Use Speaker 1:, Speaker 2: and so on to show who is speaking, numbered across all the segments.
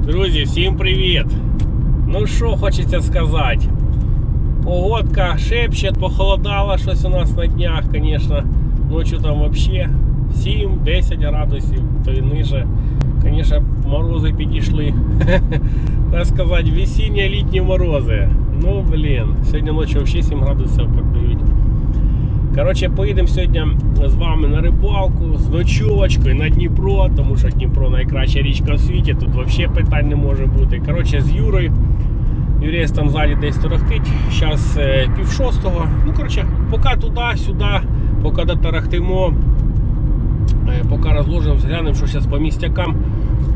Speaker 1: Друзі, всім привіт! Ну що хочеться сказати? Погодка шепче, похолодало щось у нас на днях, звісно. Ночі там взагалі 7-10 градусів, то й ниже. Звісно, морози підійшли. Так сказати, весінньо-літні морози. Ну, блін, сьогодні ночі взагалі 7 градусів подають. Коротше, поїдемо сьогодні з вами на рибалку з ночовочкою на Дніпро, тому що Дніпро найкраща річка в світі, тут взагалі питань не може бути. Коротше, з Юрою. Юрій там ззаді десь торохтить. Зараз пів шостого. Ну, коротше, поки туди-сюди, поки доторохтимо, е, поки розложимо, глянемо, що зараз по містякам.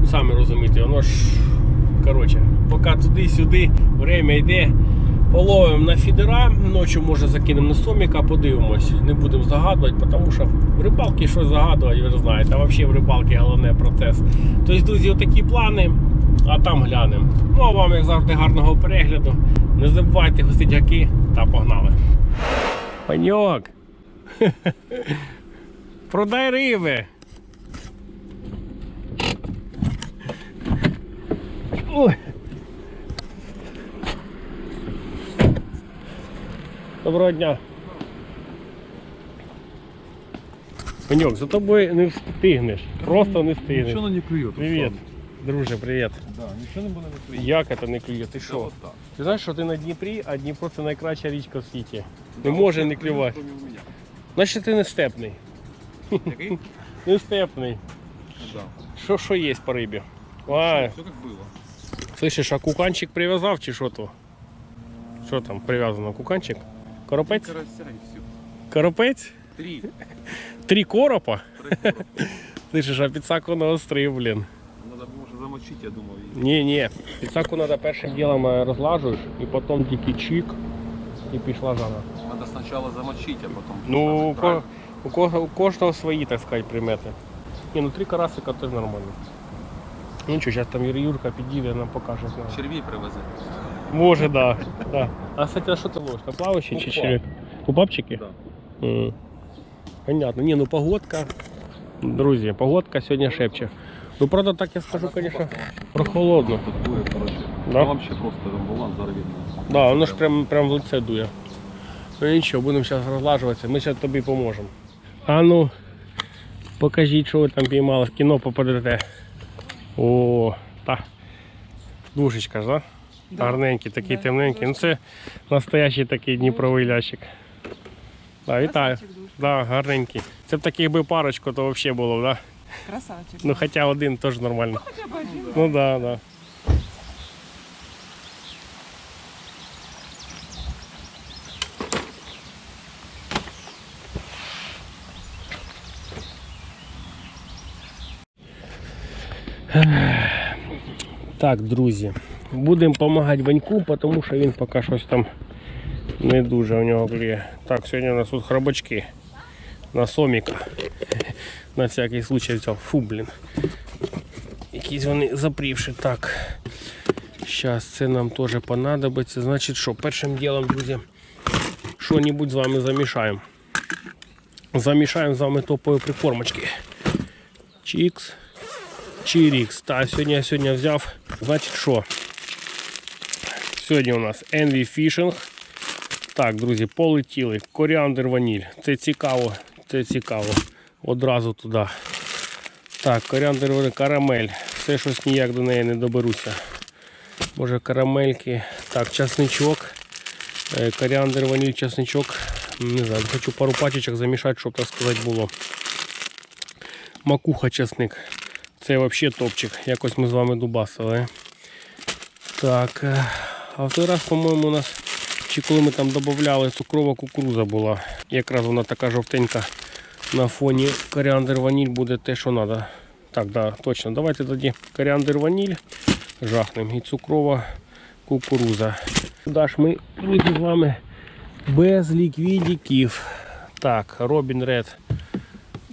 Speaker 1: Ну, Самі розумієте, воно ж. Коротше, поки туди-сюди, время йде. Половимо на фідера, ночі може закинемо на соміка, подивимось. Не будемо загадувати, тому що в рибалки щось загадувати, ви ж знаєте, а взагалі в рибалки головне процес. Тобто, друзі, отакі плани, а там глянемо. Ну а вам, як завжди, гарного перегляду. Не забувайте гостидяки та погнали. Паньок! Продай риби! Ой! Доброго дня. Паньок, за тобою не встигнеш. Просто не встигнеш.
Speaker 2: Ничего она не клюет.
Speaker 1: Привіт. Друже, привіт.
Speaker 2: Да, ничего не буде не клює.
Speaker 1: Як це не клює? Ти
Speaker 2: Що?
Speaker 1: що?
Speaker 2: Вот так.
Speaker 1: Ти знаєш, що ти на Дніпрі, а Дніпро це найкраща річка в світі.
Speaker 2: Да,
Speaker 1: Не може
Speaker 2: вот
Speaker 1: не
Speaker 2: так
Speaker 1: клювати.
Speaker 2: кроме меня.
Speaker 1: Значить ти не степний.
Speaker 2: Який?
Speaker 1: Не степний.
Speaker 2: Да.
Speaker 1: Що що є по рибі? А,
Speaker 2: Все как было.
Speaker 1: слышиш, а куканчик прив'язав чи що то? Що там прив'язано? Куканчик? Коропець? Коропець?
Speaker 2: Три.
Speaker 1: Три коропа?
Speaker 2: Три коропа.
Speaker 1: Слышиш, а підсаку на острий, блін.
Speaker 2: Надо может замочить, я думал. и-
Speaker 1: Ні, ні. Підсаку треба першим ділом е, розлажуєш, і потім тільки чик, і пішла жара.
Speaker 2: Надо сначала замочить, а потом.
Speaker 1: Ну, у, кого, у кожного свої, так сказати, примети. Ні, ну три карасика теж нормально. Ну що, зараз там Юрка підійде, нам покаже. знаю.
Speaker 2: Червей привози.
Speaker 1: Може, да, да. А кстати, а що ти ловиш? На плаваючі чи черв'як? Купапчики?
Speaker 2: Да.
Speaker 1: М. Понятно. Ні, ну погодка. Друзі, погодка сьогодні шепче. Ну, правда, так я скажу, звісно, прохолодно.
Speaker 2: Тут дує.
Speaker 1: Да?
Speaker 2: Ну, вообще просто баланс зарвет.
Speaker 1: Да, воно ж прям, прям в лице дує. Ну нічого, будемо зараз розлажуватися, ми зараз тобі поможемо. А ну, покажіть, що ви там піймали, в кіно попадете. О, та. Душечка ж, да? Гарненький, такий
Speaker 3: Да,
Speaker 1: темненький. Ну це настоящий такий дніпровий лящик. Да, вітаю. Да, гарненький. Це б таких би парочку, то взагалі було, б, да?
Speaker 3: Красавчик.
Speaker 1: Ну хоча один теж нормально.
Speaker 3: Хоча б один.
Speaker 1: Ну да, да. Так, друзі, будемо допомагати Ваньку, тому що він поки щось там не дуже у нього клює. Так, сьогодні у нас тут храбачки на соміка. На всякий случай взяв. Фу, блін. Якісь вони запрівши. Так. Зараз це нам теж понадобиться. Значить що, першим ділом, друзі, що-небудь з вами замішаємо. Замішаємо з вами топові прикормочки. Чікс. Чирікс. Так, сьогодні я сьогодні взяв. Значить що? Сьогодні у нас Envy Fishing. Так, друзі, полетіли. Коріандр ваніль. Це цікаво. Це цікаво. Одразу туди. Так, коріандр ваніль, карамель. Все щось ніяк до неї не доберуся. Може карамельки. Так, часничок. Е, Коріандр, ваніль, часничок. Не знаю, хочу пару пачечок замішати, щоб так сказати було. Макуха часник. Це взагалі топчик. Якось ми з вами дубасили. Так. А в той раз, по-моєму, у нас, чи коли ми там додавали, цукрова кукуруза була. Якраз вона така жовтенька на фоні коріандр ваніль буде те, що треба. Так, да, точно. Давайте тоді коріандр ваніль жахнем і цукрова кукуруза. Сюди ж ми друзі, з вами без ліквідіків. Так, Робін Ред.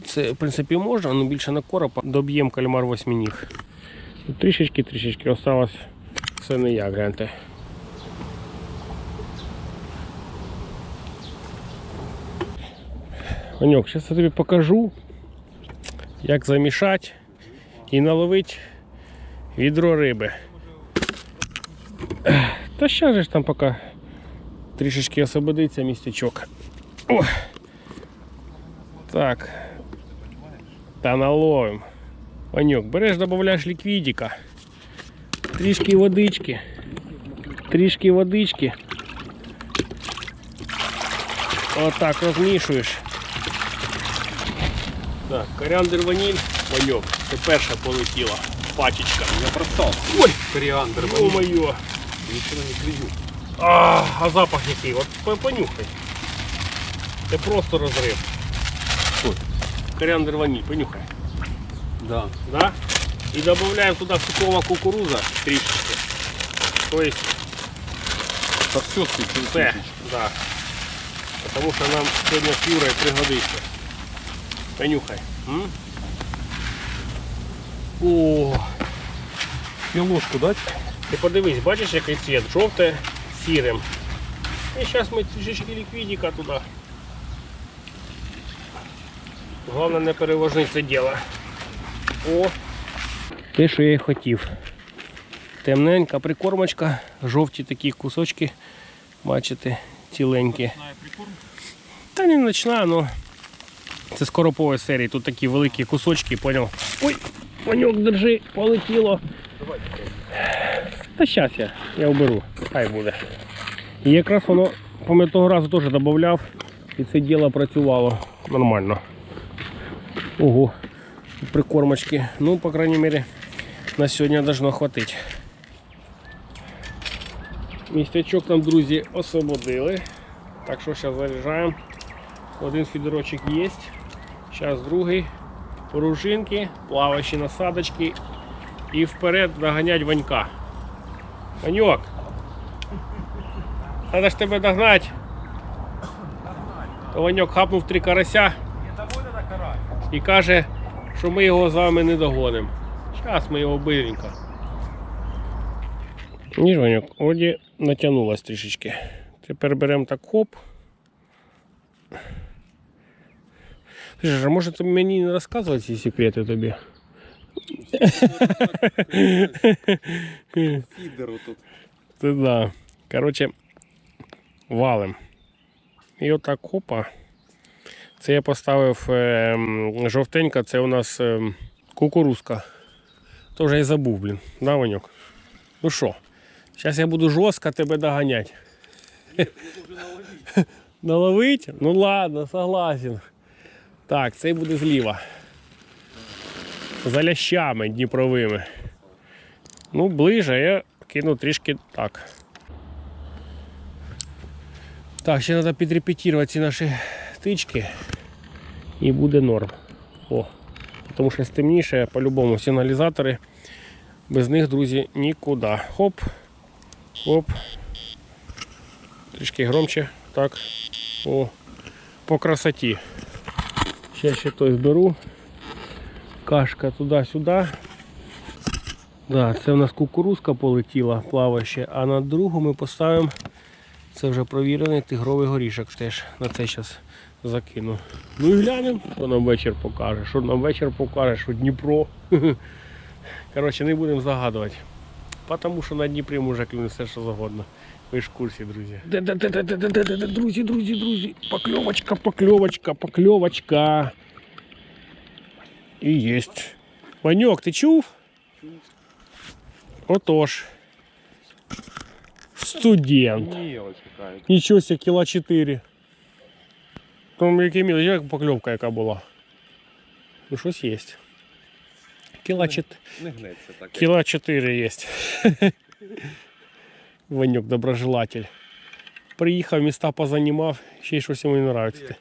Speaker 1: Це, в принципі, можна, але більше на коропа доб'ємо кальмар восьминіг. Трішечки-трішечки осталось все не як, гляньте. Ваньок, зараз я тобі покажу, як замішати і наловити Відро риби. Та ще ж там поки трішечки освободиться містечок. О! Так. Та наловим. Ванюк, береш, додаєш ліквідика. Трішки водички. Трішки водички. Отак розмішуєш. Так, коріандр ваніль, ваньок. Це перша полетіла пачечка.
Speaker 2: Я бросал.
Speaker 1: Ой,
Speaker 2: Кориандр,
Speaker 1: о моє.
Speaker 2: Ничего не клюю.
Speaker 1: А, а запах який? От понюхай. Це просто розрив.
Speaker 2: Що?
Speaker 1: Коріандр ваніль, понюхай.
Speaker 2: Да.
Speaker 1: Да? І додаємо туди сухого кукуруза трішечки. Тобто
Speaker 2: Да все
Speaker 1: все. Да. Тому що нам сьогодні з Юрою пригодиться. Понюхай. М? О,
Speaker 2: Мне ложку дать?
Speaker 1: ти подивись, бачиш який цвіт? Жовте сірим. І зараз ми трішечки ліквідика туди. Головне не переложити це діло. О! Те, що я і хотів. Темненька прикормочка, жовті такі кусочки, бачите, ціленькі. Та не ночна, ну це з серії. Тут такі великі кусочки, поняв. Ой, паньок, держи, полетіло. Та щас я, я оберу, хай буде. І якраз воно, пам'ятаю, того разу теж додавав, і це діло працювало нормально. Ого, прикормочки. Ну, по крайней мере, на сьогодні должно хватить. Містечок там, друзі, освободили. Так що зараз заряджаємо. Один фідерочок є. Зараз другий. Пружинки, плаваючі насадочки. І вперед доганять ванька. Ваньок. Треба ж тебе догнати. То Ваньок хапнув три карася і каже, що ми його з вами не догонимо. Зараз ми його биренько. Ніж Ваньок, оді натягнулась трішечки. Тепер беремо так хоп. Слушай, а може ти мені не розказувати ці секрети тобі?
Speaker 2: Фидеру тут.
Speaker 1: Це да. Коротше, валим. І отак хопа. Це я поставив е, жовтенька, це у нас е, кукурузка. То вже я забув, блін. Да, Ваньок? Ну що, зараз я буду жорстко тебе доганяти. Наловить? Ну ладно, согласен. Так, цей буде зліва. За лящами дніпровими. Ну, ближе я кину трішки так. Так, ще треба підрепетувати ці наші тички. І буде норм. О. Тому що стемніше, по-любому сигналізатори. Без них, друзі, нікуди. Хоп. Хоп. Трішки громче. Так. О. По красоті. Ще ще той зберу. Кашка туди-сюди. Да, це у нас кукурузка полетіла плаваще, а на другу ми поставимо це вже провірений тигровий горішок теж на це зараз закину. Ну і глянемо, що нам вечір покаже. Що нам вечір покаже, що Дніпро. Коротше, не будемо загадувати. Тому що на Дніпрі може клюне все, що завгодно. Ви ж в курсі, друзі. Де-де-де-де-де-де-де-де, Друзі, друзі, друзі. Покльовочка, покльовочка, покльовочка. І єсть. Ваньок, ти чув? Отож. Студент.
Speaker 2: Мелочь какая-то.
Speaker 1: Нічого себе, кіла 4. Там який мілий, як покльовка яка була. Ну щось є. Кіла 4.
Speaker 2: Не гнеться так.
Speaker 1: Кіла 4 є. Ванюк, доброжелатель. Приїхав, міста позанімав, ще й щось йому не подобається.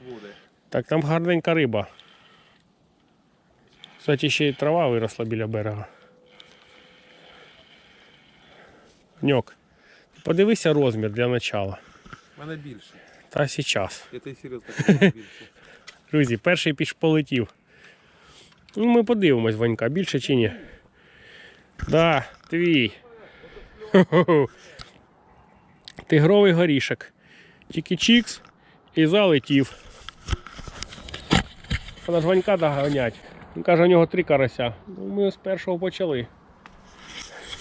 Speaker 1: Так, там гарненька риба. Кстати, ще й трава виросла біля берега. Ньок, подивися розмір для начала.
Speaker 2: У мене більше.
Speaker 1: Та зараз.
Speaker 2: Я серйозно більше.
Speaker 1: Друзі, перший піш полетів. Ну, ми подивимось, Ванька, більше чи ні? Да, твій. Тигровий горішок. Тільки чікс і залетів. Треба ж Ванька доганять. Він каже, у нього три карася. Ну, ми з першого почали.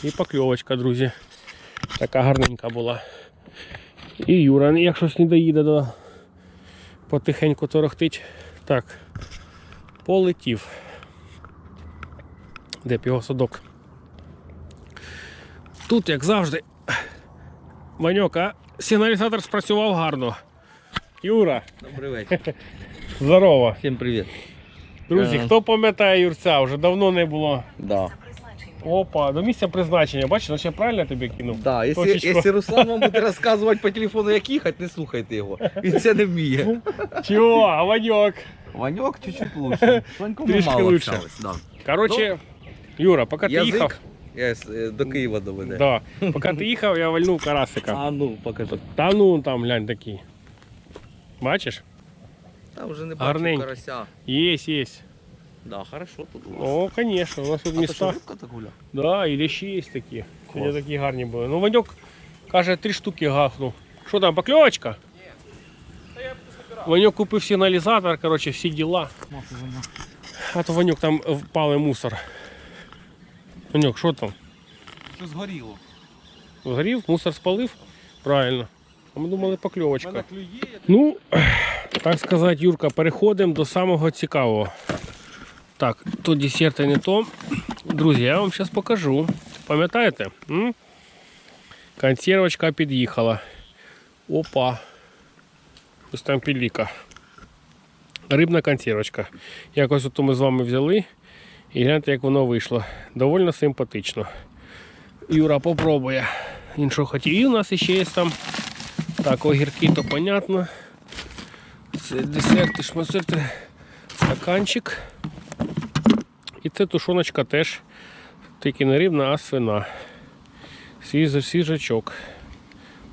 Speaker 1: І покльовочка, друзі. Така гарненька була. І Юра, як щось не доїде до потихеньку торохтить. Так. Полетів. Де б його садок? Тут, як завжди, Ваньок, а сигналізатор спрацював гарно. Юра,
Speaker 2: Добрий вечір.
Speaker 1: здорово.
Speaker 2: Всім привіт.
Speaker 1: Друзі,
Speaker 2: Ага.
Speaker 1: хто пам'ятає Юрця, вже давно не було.
Speaker 2: Да.
Speaker 1: Опа, до місця призначення, бачиш, ну ще правильно я тобі кинув?
Speaker 2: Да, якщо, якщо Руслан вам буде розказувати по телефону, як їхати, не слухайте його. Він це не вміє.
Speaker 1: Чого, а Ваньок?
Speaker 2: Ваньок чуть-чуть лучше.
Speaker 1: Трішки
Speaker 2: мало
Speaker 1: лучше.
Speaker 2: Да.
Speaker 1: Коротше, Юра, поки ти їхав,
Speaker 2: я, е, до Києва доведе.
Speaker 1: да, поки ти їхав, я вальнув карасика.
Speaker 2: А ну, покажи.
Speaker 1: Та ну там глянь такий. Бачиш?
Speaker 2: Та вже не бачу
Speaker 1: Гарненький.
Speaker 2: карася.
Speaker 1: Єсть, єсть.
Speaker 2: Да, хорошо тут у вас.
Speaker 1: О, звісно, у нас тут
Speaker 2: а то що,
Speaker 1: міста.
Speaker 2: рибка так гуля?
Speaker 1: Да, і лещі є такі. Сьогодні
Speaker 2: Клас.
Speaker 1: такі гарні були. Ну, Ваньок каже, три штуки гахнув. Що там, покльовочка? Ваньок купив сигналізатор, коротше, всі діла. А то Ваньок там впали мусор. Ваньок, що там?
Speaker 2: Що згоріло?
Speaker 1: Згорів, мусор спалив? Правильно. А ми думали покльовочка. Ну, так сказати, Юрка, переходимо до самого цікавого. Так, то десерт і не то. Друзі, я вам зараз покажу. Пам'ятаєте? Консервочка під'їхала. Опа. Ось там піліка. Рибна консервочка. Якось ото ми з вами взяли. І гляньте, як воно вийшло. Довольно симпатично. Юра попробує. Що хотів. І у нас ще є там так, огірки, то понятно. Це десерти, шмасерти, стаканчик. І це тушоночка теж. Тільки не рибна, а свина. Свіж, свіжачок.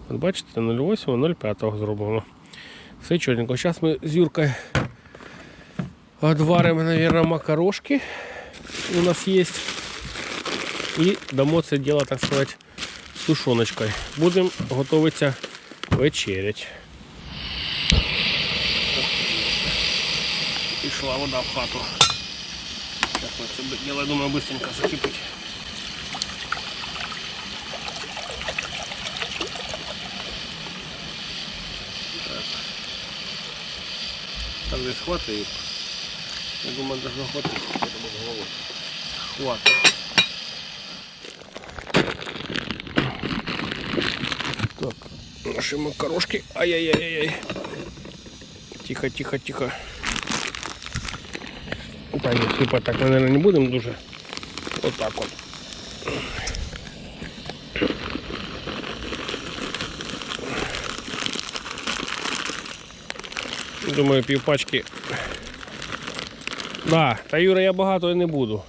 Speaker 1: От бачите, 08.05 зроблено. Все чорненько. Зараз ми з Юркою відваримо, мабуть, макарошки. У нас є. І дамо це діло, так сказати, з тушоночкою. Будемо готуватися вечерять. Пішла вода в хату. Зараз ми це діло, я думаю, швидко закипить. Так. Так десь хватить. Я думаю, должно хватить. Хватить. Так, наши макарошки. Ай-яй-яй-яй. Тихо, тихо, тихо. Та ні, сипати так, наверное, не будемо дуже. Вот так вот. Думаю, півпачки. Да, та Юра, я багато і не буду.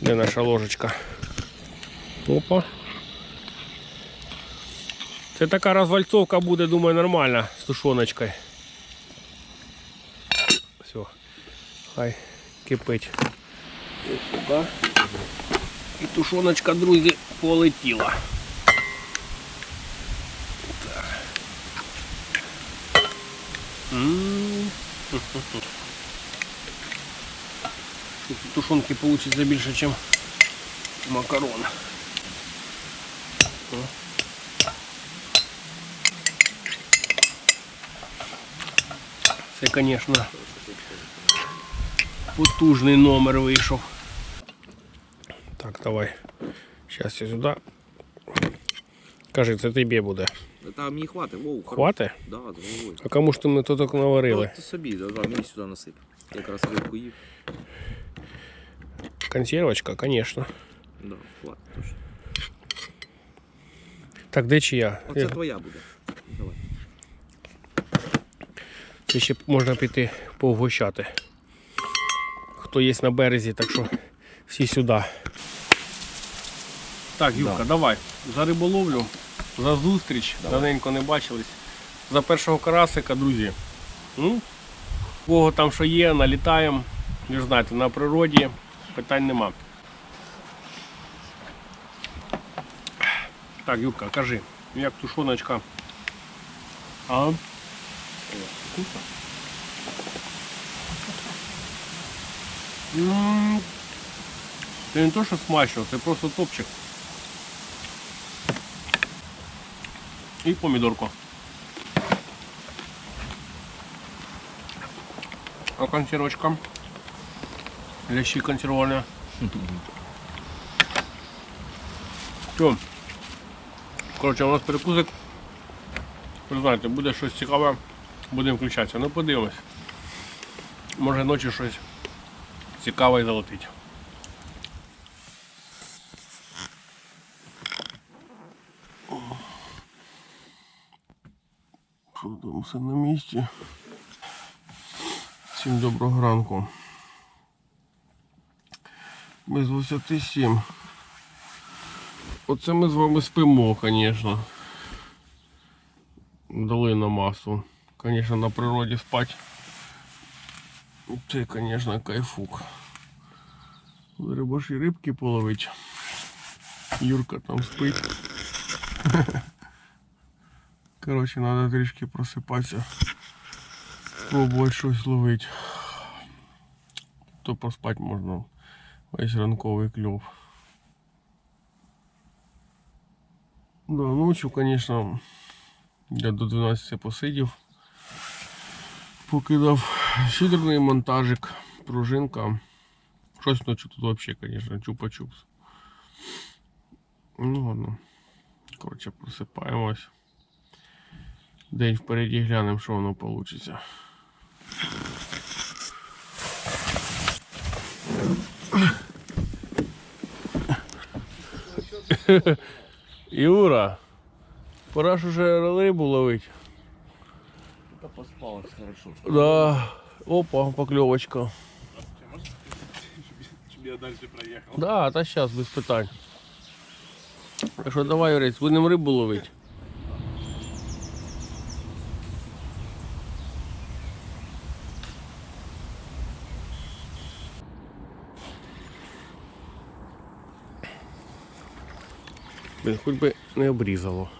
Speaker 1: Де наша ложечка? Опа. Це така розвальцовка буде, думаю, нормальна з тушоночкою. Все, хай кипить. І тушоночка, друзі, полетіла. Так. М. Тут Тушонки получится більше, ніж макарон. О. Це, звісно, потужний номер вийшов. Так, давай. Зараз я сюди. Кажи, це тобі буде.
Speaker 2: Та мені хватить, воу,
Speaker 1: Хвати?
Speaker 2: Да, з головою.
Speaker 1: А кому ж ти ми тут наварили?
Speaker 2: Ну, собі, да, да, мені сюди насип. Якраз рибку їв.
Speaker 1: Консервочка, звісно.
Speaker 2: Да, хватить точно.
Speaker 1: Так, де чия?
Speaker 2: Оце твоя буде. Давай.
Speaker 1: Це ще можна піти повгощати. Хто є на березі, так що всі сюди. Так, Юрка,
Speaker 2: Да.
Speaker 1: давай. За риболовлю, за зустріч. Давненько не бачились. За першого карасика, друзі. Ну, кого там що є, налітаємо. Ви знаєте, на природі питань нема. Так, Юрка, кажи, як тушоночка. А? Це не то, що смачно, це просто топчик. І помідорку. А консервочка. Лящи консервованные. Все. Коротше, у нас перекусик. Ви знаєте, буде щось цікаве, будемо включатися. Ну подивимось. Може ночі щось цікаве і залетить. Що там все на місці? Всім доброго ранку. Без 27. Оце ми з вами спимо, звісно. Дали на масу. Звісно, на природі спать. Це, звісно, кайфук. Треба ж і рибки половить. Юрка там спить. Коротше, треба трішки просипатися. Пробувати щось ловити. То поспати можна. Весь ранковий кльов. Да, ночью, конечно, я до 12 посидів. Покидав фідерний монтажик, пружинка. Щось ночі тут вообще, конечно, чупа-чупс. Ну ладно. Коротше, просипаємось. День впереді глянемо, що воно вийде. Юра, пора ж уже рибу ловить.
Speaker 2: Та поспалось хорошо.
Speaker 1: Да. Опа, поклевочка.
Speaker 3: Я далі проїхав.
Speaker 1: Да, та сейчас без питань. Так що давай, Юрець, будемо рибу ловити. Блін, хоч би не обрізало.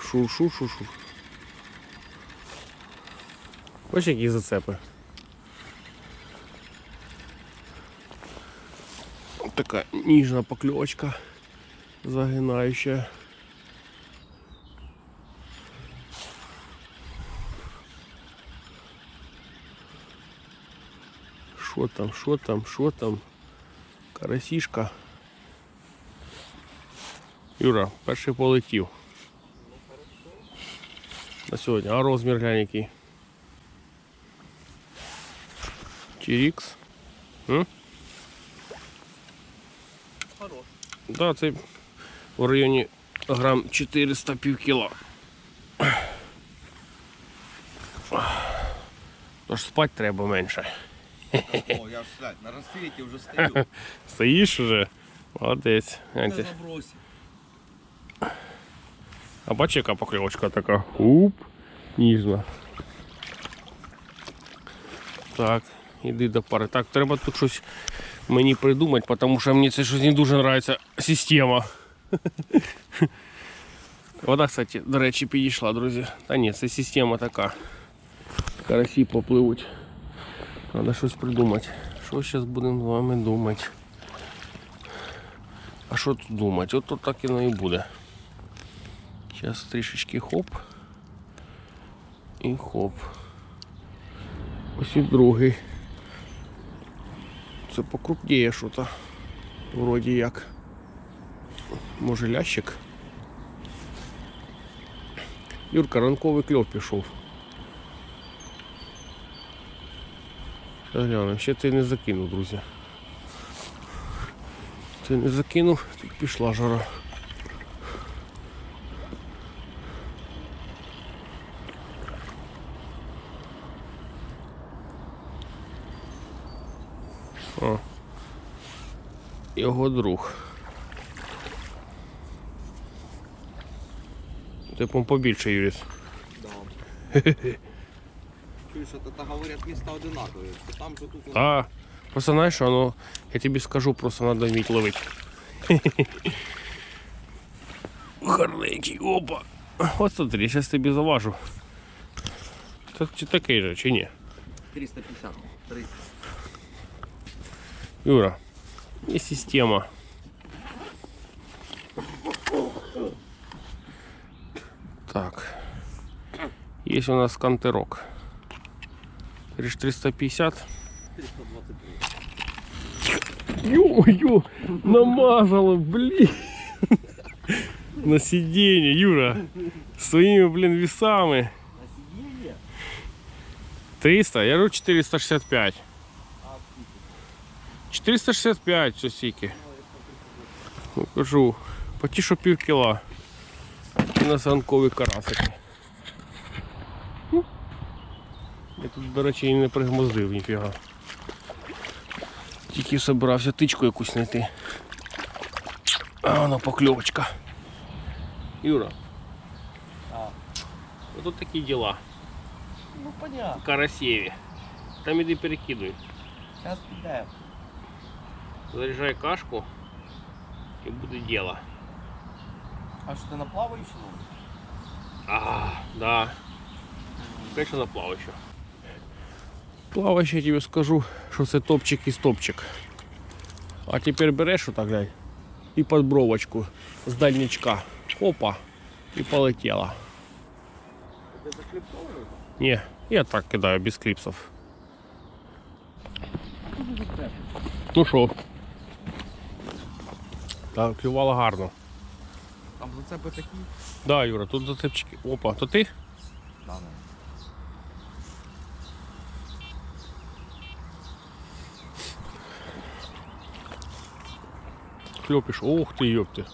Speaker 1: Шу-шу-шу-шу. Ось які зацепи. Така ніжна покльовочка загинаюча. Що там, що там, що там? Карасішка. Юра, перший полетів. На сьогодні. А розмір глянь який. Тірікс. М?
Speaker 2: Хорош.
Speaker 1: Да, це в районі грам 400 пів кіло. Тож спати треба менше.
Speaker 2: О, я ж глянь, на розсвіті вже стою.
Speaker 1: Стоїш уже? Молодець.
Speaker 2: Не
Speaker 1: Гляньте.
Speaker 2: забросі.
Speaker 1: А бачиш, яка покльовочка така. Уп, ніжна. Так, іди до пари. Так, треба тут щось мені придумати, тому що мені це щось не дуже подобається система. Вода, кстати, до речі, підійшла, друзі. Та ні, це система така. Карасі попливуть. Треба щось придумати. Що зараз будемо з вами думати? А що тут думати? От тут так і воно і буде. Сейчас трішечки хоп. І хоп. Ось і другий. Це покрупніє що-то. Вроді як. Може лящик. Юрка, ранковий кльов пішов. Глянемо. Ще ти не закинув, друзі. Ти не закинув, так пішла жара. О. Його друг. Ти по побільше, Юріс.
Speaker 2: Да. Чуєш, а то говорять міста одинакові. Що там, що тут.
Speaker 1: А, просто знаєш, що, ну, я тобі скажу, просто треба вміти ловити. Гарненький, опа. От смотри, зараз тобі заважу. Це чи такий же, чи ні?
Speaker 2: 350. 30.
Speaker 1: Юра, є система. Так. Є у нас кантерок. Ріж 350.
Speaker 2: 323.
Speaker 1: Ё-моё, намазало, блин. На сиденье, Юра. Своими, блин, весами.
Speaker 2: На сидіння?
Speaker 1: 300, я говорю 465.
Speaker 2: А,
Speaker 1: 465 сосіки. Ну, кажу, поті що пів кіла. І на санкові карасики. Я тут, до речі, і не пригмоздив ніфіга. Тільки собирався тичку якусь знайти. А воно покльовочка. Юра.
Speaker 2: А.
Speaker 1: Тут такі діла.
Speaker 2: Ну понятно.
Speaker 1: Карасєві. Там іди перекидуй.
Speaker 2: Зараз піде.
Speaker 1: Заряжай кашку і буде діло.
Speaker 2: А що ти на плаваючому?
Speaker 1: А, да. Конечно, на плаваще. Плаваще я тебе скажу, що це топчик із топчик. А тепер береш отак глянь, і під бровочку з дальничка. Опа. І полетіла.
Speaker 2: Ти?
Speaker 1: Ні, я так кидаю без кліпсів. Ну що? Так, клювало гарно.
Speaker 2: Там зацепи такі?
Speaker 1: Да, Юра, тут зацепчики. Опа, то ти?
Speaker 2: Да, не.
Speaker 1: Кльопиш, ох ти, йопти.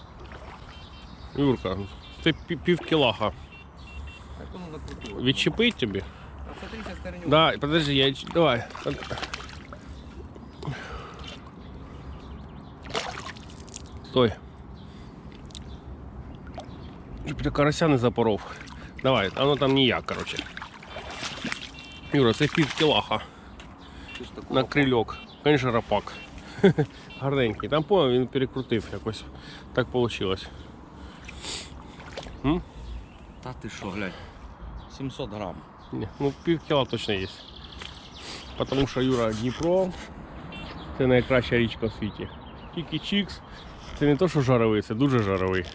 Speaker 1: Юрка, це пів, кілаха. Відчепить тобі? Да, подожди, я давай. Стой. Щоб карася не запоров. Давай, воно там ніяк, короче. Юра, це пів кілаха на крильок. Конечно, рапак. Гарненький. Там понял, він перекрутив якось. Так вийшло.
Speaker 2: Та ти що, глянь. 700 грам.
Speaker 1: Ні, ну пів кіла точно є. Тому що Юра Дніпро це найкраща річка в світі. Тільки Чікс це не то, що жаровий, це дуже жаровий.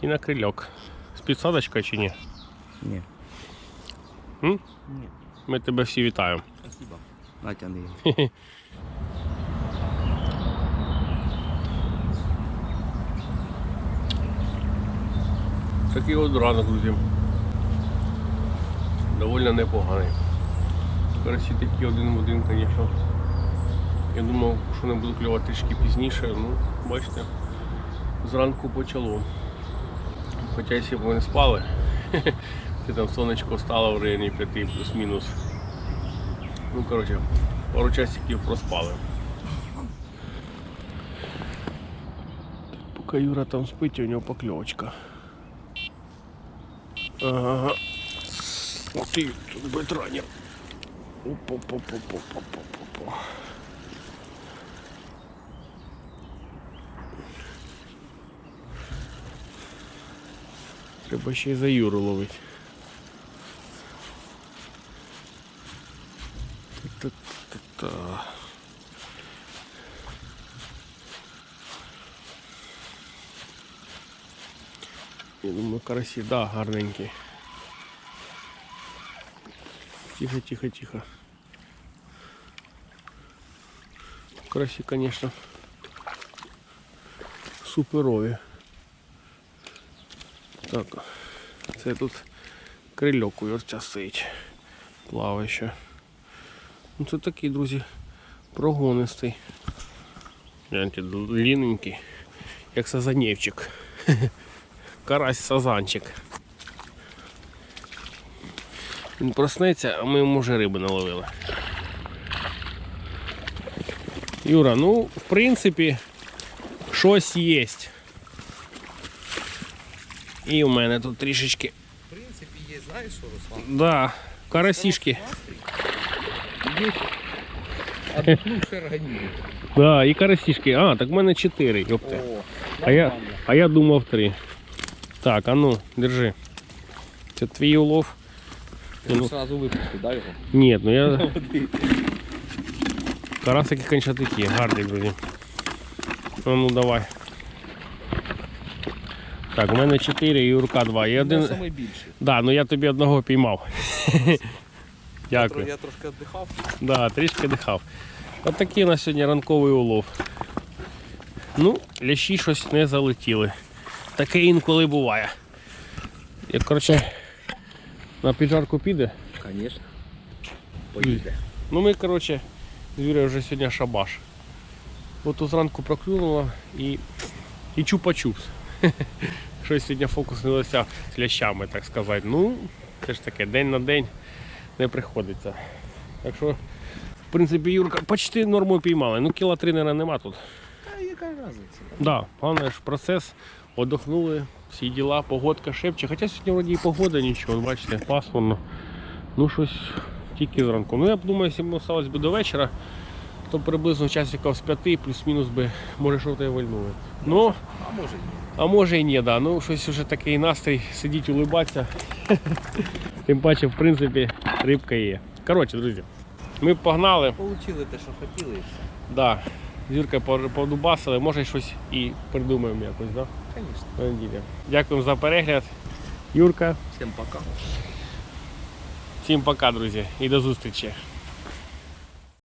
Speaker 1: І на крильок. З підсадочкою чи ні?
Speaker 2: Ні.
Speaker 1: М?
Speaker 2: Ні.
Speaker 1: Ми тебе всі вітаємо.
Speaker 2: Спасибо. Натяни.
Speaker 1: Такий от ранок, друзі. Довольно непоганий. Карасі такі один в один, звісно. Я думав, що не буду клювати трішки пізніше, ну, бачите, зранку почало. Хоча якщо б вони спали, це там сонечко стало в районі 5 плюс-мінус. Ну, коротше, пару часиків проспали. Поки Юра там спить, у нього покльовочка. Ага. Ти тут бетранер. Опа-па-па-па-па-па-па. Треба ще й за Юру ловити. Та-та-та-та. Я думаю, карасі, да, гарненький. Тихо, тихо, тихо. Карасі, конечно, суперові. Так, це тут крильок у Юрця сить. Плаваще. Ну це такий, друзі, прогонистий. Гляньте, длинненький, як сазанівчик. Карась сазанчик. Він проснеться, а ми йому вже риби наловили. Юра, ну, в принципі, щось є. І у мене тут трішечки.
Speaker 2: В принципі, є, знаєш що, Руслан?
Speaker 1: Да, карасішки.
Speaker 2: Шерганію.
Speaker 1: Да, і карасішки. А, так в мене 4, йопте.
Speaker 2: О,
Speaker 1: А я, а я думав 3. Так, а ну, держи. Це твій улов.
Speaker 2: Ти
Speaker 1: Ну.
Speaker 2: одразу випусти, дай його.
Speaker 1: Ні, ну я. Карасики, конечно, такі, гарні, друзі. Ну, ну давай. Так, у мене 4 і Юрка 2. І
Speaker 2: Один...
Speaker 1: Да, ну я тобі одного піймав. Дякую.
Speaker 2: Я трошки віддихав.
Speaker 1: Да, трішки дихав. От такий у нас сьогодні ранковий улов. Ну, лящі щось не залетіли. Таке інколи буває. Як, коротше, на піджарку піде.
Speaker 2: Звісно. Поїде.
Speaker 1: Ну ми, коротше, з Юрою вже сьогодні шабаш. От тут зранку проклюнуло і, і чупа-чупс. Щось сьогодні фокус не досяг з лящами, так сказати. Ну, це ж таке, день на день не приходиться. Так що, в принципі, Юрка почти норму піймали. Ну, кіла три, мабуть, нема тут.
Speaker 2: Та яка різниця?
Speaker 1: Да, головне ж процес, отдохнули, всі діла, погодка шепче. Хоча сьогодні вроді і погода нічого, бачите, пасмурно. Ну щось тільки зранку. Ну я думаю, якщо ми осталось би до вечора, то приблизно часиків з п'яти, плюс-мінус би, може що то і вальнули. Ну,
Speaker 2: А може і ні.
Speaker 1: а може і ні, да. Ну щось вже такий настрій, сидіть, улибатися. Тим паче, в принципі, рибка є. Коротше, друзі, ми погнали.
Speaker 2: Получили те, що хотіли і все.
Speaker 1: Да. З Юркою по- подубасили, може щось і придумаємо якось, да?
Speaker 2: Звісно.
Speaker 1: Неділя. Дякуємо за перегляд. Юрка,
Speaker 2: Всім пока.
Speaker 1: всім пока, друзі, і до зустрічі.